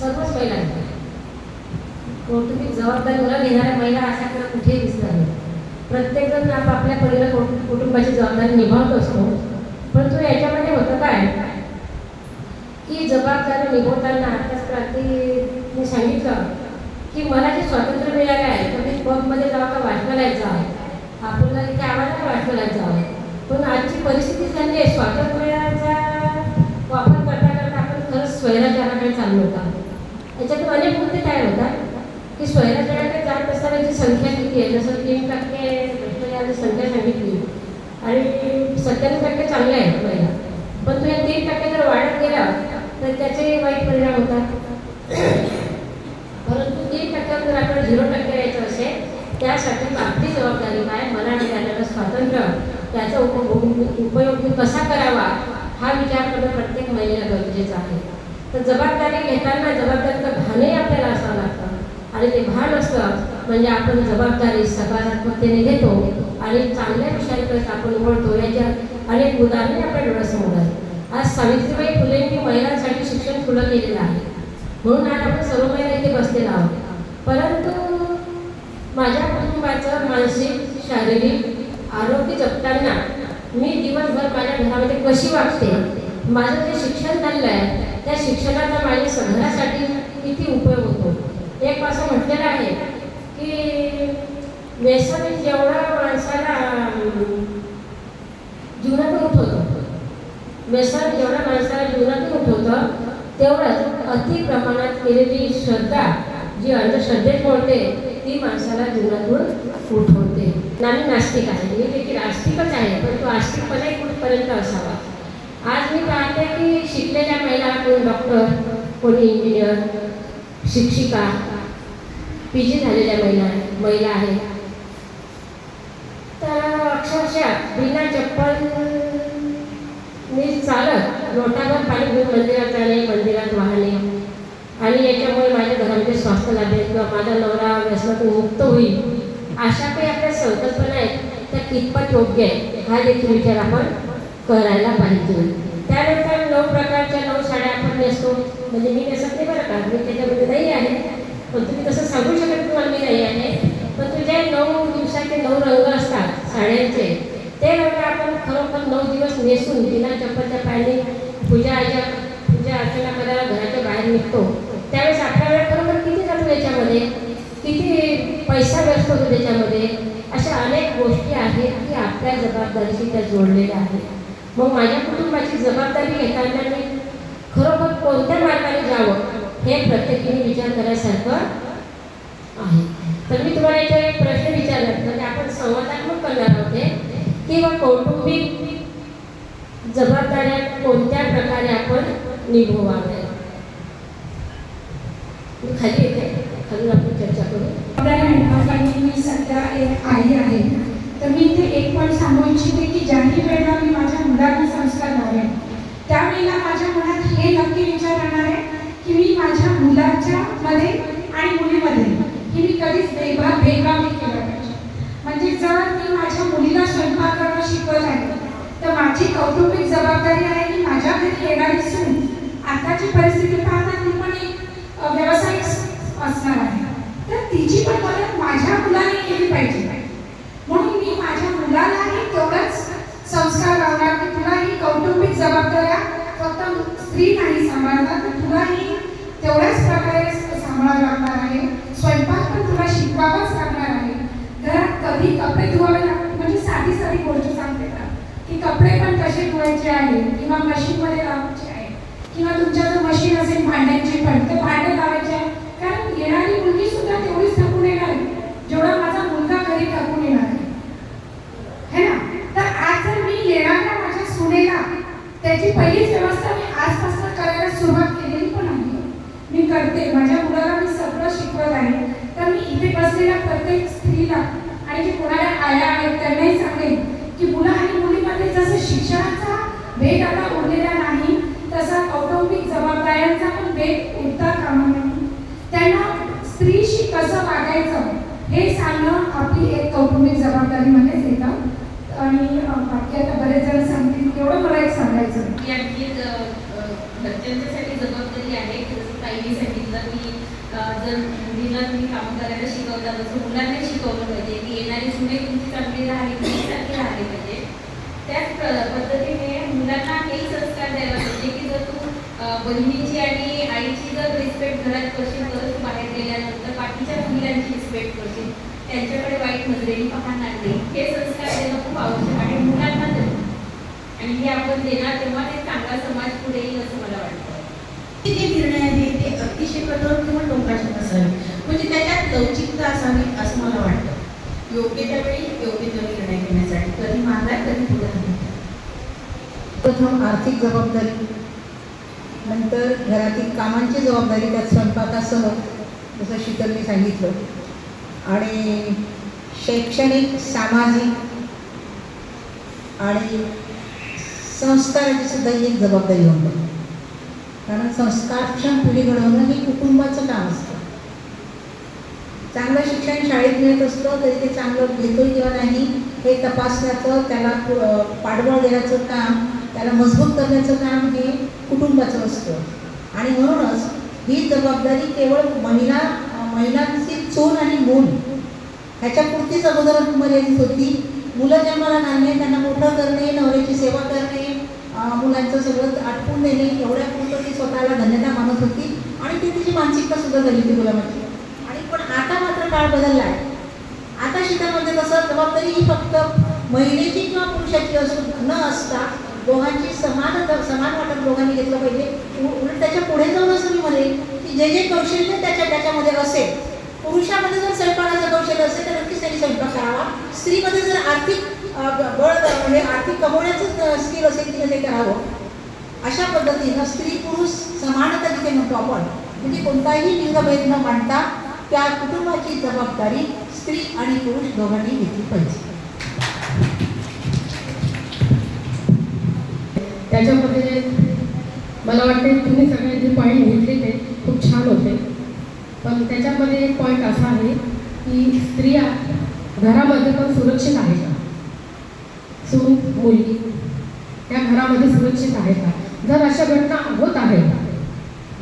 सर्वच महिलांना. कौटुंबिक जबाबदारी न घेणाऱ्या महिला अशा आपल्याला कुठेही दिसणार नाही प्रत्येकजण आपापल्या परीला कुटुंबाची जबाबदारी निभावत असतो. परंतु याच्यामध्ये होतं काय? की जबाबदारी निभवताना आताच क्रांतीने सांगितलं की मला जे स्वातंत्र्य मिळालं आहे तर मी पबमध्ये जावं का वाचनालयात जावं? आपल्याला इथे आम्हाला वाचनालयात जावं. पण आजची परिस्थिती झाली आहे. स्वातंत्र्याचा वापर करता करता आपण खरंच स्वैराचाराकडे चाललो होता याच्यातून अनेक मुद्दे तयार होतात की स्वैराचाराकडे जात असतानाची संख्या किती आहे? जसं तीन टक्के भ्रष्टाचाराची संख्या सांगितली. आणि सत्त्याण्णव टक्के चांगले आहेत महिला पण तो या तीन टक्के जर वाढत गेला तर त्याचे वाईट परिणाम होतात. परंतु तीन टक्क्यावर जर आपण झिरो टक्के यायचं असेल त्यासाठी आपली जबाबदारी काय? मला आणि त्याला स्वातंत्र्य त्याचा उपभोग उपयोग कसा करावा? हा विचार करणं प्रत्येक महिलेला गरजेचा आहे. तर जबाबदारी घेताना जबाबदारीचं भानही आपल्याला असावं लागतं. आणि ते भान असलं म्हणजे आपण जबाबदारी सकारात्मकतेने घेतो आणि चांगल्या विषयांकडे आपण वळतो याच्या अनेक उदाहरणे आपल्या डोळ्यासमोर आहेत. आज सावित्रीबाई फुलेंनी महिलांसाठी शिक्षण खुलं केलेलं आहे. म्हणून आज आपण सर्व महिला इथे बसलेलो आहोत. परंतु माझ्या कुटुंबाचं मानसिक शारीरिक आरोग्य जपताना मी दिवसभर माझ्या घरामध्ये कशी वागते माझं जे शिक्षण झालेलं आहे त्या शिक्षणाचा माझ्या संघासाठी किती उपयोग होतो एक असं म्हटलेलं आहे की व्यसन जेवढं माणसाला जीवनातून उठवतं व्यसन जेवढं माणसाला जीवनातून उठवतं तेवढंच अति प्रमाणात केलेली श्रद्धा जी अंधश्रद्धेत मोडते ती माणसाला जीवनातून उठवते. नाही नास्तिक आहे. मी देखील आस्तिकच आहे पण तो आस्तिकपणाही कुठपर्यंत असावा? आज मी पाहते की शिकलेल्या महिला कोणी डॉक्टर कोणी इंजिनियर शिक्षिका पी जी झालेल्या महिला महिला आहे. तर अक्षरशः बिना चप्पल मी चालत लोटाभर पाणी घेऊन मंदिरात जाणे मंदिरात वाहणे. आणि याच्यामुळे माझ्या घरामध्ये स्वास्थ्य लाभेल किंवा माझा नवरा व्यसनातून मुक्त होईल. अशा काही आपल्या संकल्पना आहेत त्या कितपत योग्य आहे हा देखील विचार आपण करायला पाहिजे. त्यानंतर नऊ प्रकारच्या नऊ साड्या आपण नेसतो. म्हणजे मी कसं ते बरं का. मी त्याच्यामध्ये नाही आहे. पण तुम्ही तसं सांगू शकत तुम्हाला मी नाही आहे. पण तुझे नऊ दिवसाचे नऊ रंग असतात साड्यांचे ते रंग आपण खरोखर नऊ दिवस नेसून तिला चप्पलच्या पायाने पूजा अर्चा पूजा अर्चना करायला घराच्या बाहेर निघतो. त्यावेळेस आपल्या वेळ खरोखर किती जातो याच्यामध्ये किती पैसा व्यस्त होतो त्याच्यामध्ये? अशा अनेक गोष्टी आहेत की आपल्या जबाबदारीशी त्या जोडलेल्या आहेत. मग माझ्या कुटुंबाची जबाबदारी घेताना मी खरोखर कोणत्या मार्गाने जावं हे प्रत्येकीने विचार करायसारखं आहे. तर मी तुम्हाला याच्यावर एक प्रश्न विचारला. म्हणजे आपण संवादात्मक करणार आहोत किंवा कौटुंबिक जबाबदाऱ्या कोणत्या प्रकारे आपण निभवाव्या? खाली येते. खाली आपण चर्चा करू. जबाबदारी मी सध्या एक आई आहे. तर मी इथे एक पण सांगू इच्छिते की ज्याही वेळेला मी माझ्या मुलांना संस्कार लावेन त्यावेळेला माझ्या मनात हे नक्की विचार करणार आहे की मी माझ्या मुलाच्या मध्ये आणि मुलीमध्ये की मी कधीच भेदभाव भेदभाव नाही केला पाहिजे. म्हणजे जर मी माझ्या मुलीला स्वयंपाक करणं शिकवत आहे तर माझी कौटुंबिक जबाबदारी आहे की माझ्या घरी येणारी सून आताची परिस्थिती पाहता ती पण एक व्यावसायिक असणार आहे. तर तिची पण मदत माझ्या मुलाने केली पाहिजे म्हणून मी माझ्या मुलालाही तेवढंच संस्कार लावणार की तुला ही कौटुंबिक जबाबदाऱ्या फक्त स्त्री नाही सांभाळणार तर तुलाही तेवढ्याच प्रकारे सांभाळावं लागणार आहे. स्वयंपाक पण तुला शिकवावाच लागणार आहे. घरात कधी कपडे धुवावे लागतात? म्हणजे साधी साधी गोष्ट सांगते का? की कपडे पण कसे धुवायचे आहे? किंवा मशीनमध्ये लावायचे आहे? किंवा तुमच्या जर मशीन असेल भांड्यांची पण ते भांडे लावायचे आहे? कारण येणारी मुलगी सुद्धा तेवढीच थकून येणार आहे. जेवढा माझा मुलगा घरी थकून येणार आहे. है ना? तर आज जर मी येणाऱ्या माझ्या सुनेला त्याची पहिलीच व्यवस्था मी आजपासून करायला सुरुवात केलेली पण आहे मी करते माझ्या मुलाला मी सगळं शिकवत आहे तर मी इथे बसलेल्या प्रत्येक आणि जे कोणाला आया आहेत त्यांनाही सांगेन की मुलं आणि मुलीमध्ये जसं शिक्षणाचा भेद आता उरलेला नाही तसा कौटुंबिक जबाबदाऱ्यांचा पण भेद उरता कामा नये. त्यांना स्त्रीशी कसं वागायचं हे सांगणं आपली एक कौटुंबिक जबाबदारीमध्येच येतं आणि बाकी आता बरेच जण सांगतील तेवढं मला एक सांगायचं घरच्यांच्यासाठी जबाबदारी आहे की जसं ताईने सांगितलं की जर मुलीला तुम्ही काम करायला शिकवलं पाहिजे. की येणारी मुले तुमची चांगली राहिली मुलीसारखी राहिली पाहिजे. त्याच पद्धतीने मुलांना हेही संस्कार द्यायला पाहिजे की जर तू बहिणीची आणि आईची जर रिस्पेक्ट घरात करशील तर तू बाहेर गेल्यानंतर बाकीच्या महिलांची रिस्पेक्ट करशील त्यांच्याकडे वाईट नजरेने पाहणार नाही हे संस्कार देणं खूप आवश्यक आणि मुलांना देणं आणि हे आपण देणार तेव्हा ते चांगला समाज पुढे येईल असं मला वाटतं. जे निर्णय आहे ते अतिशय कठोर किंवा टोकाचे नसावे म्हणजे त्याच्यात लवचिकता असावी असं मला वाटतं. योग्य त्यावेळी योग्य तो निर्णय घेण्यासाठी. कधी मागा कधी पुढे प्रथम आर्थिक जबाबदारी नंतर घरातील कामांची जबाबदारी त्यात स्वयंपाकासह जसं शीतलने सांगितलं. आणि शैक्षणिक सामाजिक आणि संस्काराची सुद्धा ही एक जबाबदारी होतं. कारण संस्कारक्षम पिढी घडवणं हे कुटुंबाचं काम असतं. चांगलं शिक्षण शाळेत मिळत असतं तरी ते चांगलं घेतो किंवा नाही हे तपासण्याचं त्याला पाठबळ देण्याचं काम त्याला मजबूत करण्याचं काम हे कुटुंबाचं असतं. आणि म्हणूनच ही जबाबदारी केवळ महिला महिलांची चूल आणि मूल. ह्याच्यापुरतीच अगोदर मर्यादित होती. मुलं जन्माला घालणे त्यांना मोठं करणे नवऱ्याची सेवा करणे मुलांचं सगळं आटपून देणे एवढ्या पुरतं ती स्वतःला धन्यता मानत होती. आणि ती तिची मानसिकता सुद्धा झाली होती गुलामाची आणि पण आता मात्र काळ बदलला आहे. आता शिकामध्ये कसं जबाबदारी ही फक्त महिलेची किंवा पुरुषाची असून न असता दोघांची समान समान वाटप दोघांनी घेतलं पाहिजे. उलट त्याच्या पुढे जाऊन असं मी म्हणेल की जे जे कौशल्य त्याच्या त्याच्यामध्ये असेल पुरुषामध्ये जर स्वयंपाकाचं कौशल्य असेल तर नक्कीच त्यांनी स्वयंपाक करावा. स्त्रीमध्ये जर आर्थिक बळ म्हणजे आर्थिक कमवण्याचं स्किल असेल तिने ते करावं. अशा पद्धतीनं स्त्री पुरुष समानता तिथे म्हणतो आपण म्हणजे कोणताही लिंगभेद न मांडता त्या कुटुंबाची जबाबदारी स्त्री आणि पुरुष दोघांनी घेतली पाहिजे. त्याच्यामध्ये मला वाटते तुम्ही सगळे जे पॉईंट घेतले ते खूप छान होते. पण त्याच्यामध्ये एक पॉईंट असा आहे की स्त्रिया घरामध्ये पण सुरक्षित आहे का? सून मुलगी त्या घरामध्ये सुरक्षित आहे का? जर अशा घटना होत आहे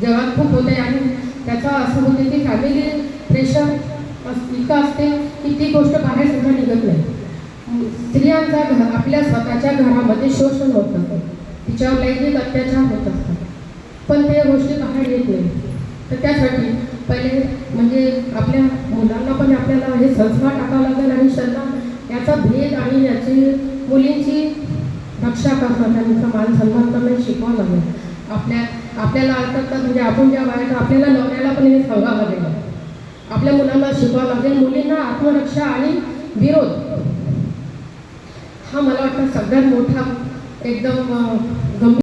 जगात खूप होते आणि त्याचा असं होते की फॅमिली प्रेशर इतकं असते की ती गोष्ट बाहेर सुद्धा निघत नाही. स्त्रियांचा घर आपल्या स्वतःच्या घरामध्ये शोषण होत असतं. तिच्यावर लैंगिक अत्याचार होत असतात. पण त्या गोष्टी बाहेर येत नाही. तर त्यासाठी पहिले म्हणजे आपल्या मुलांना पण आपल्याला हे संस्कार टाकावं लागेल आणि त्यांना याचा भेद आणि याची मुलींची रक्षा करणं त्यांचा मान सन्मान करणं शिकवावं लागेल. आपल्या आपल्याला अर्थात म्हणजे आपण ज्या बाहेर आपल्याला नवऱ्याला पण हे सांगावं लागेल. आपल्या मुलांना शिकवावं लागेल. मुलींना आत्मरक्षा आणि विरोध. हा मला वाटतं सगळ्यात मोठा एकदम गंभीर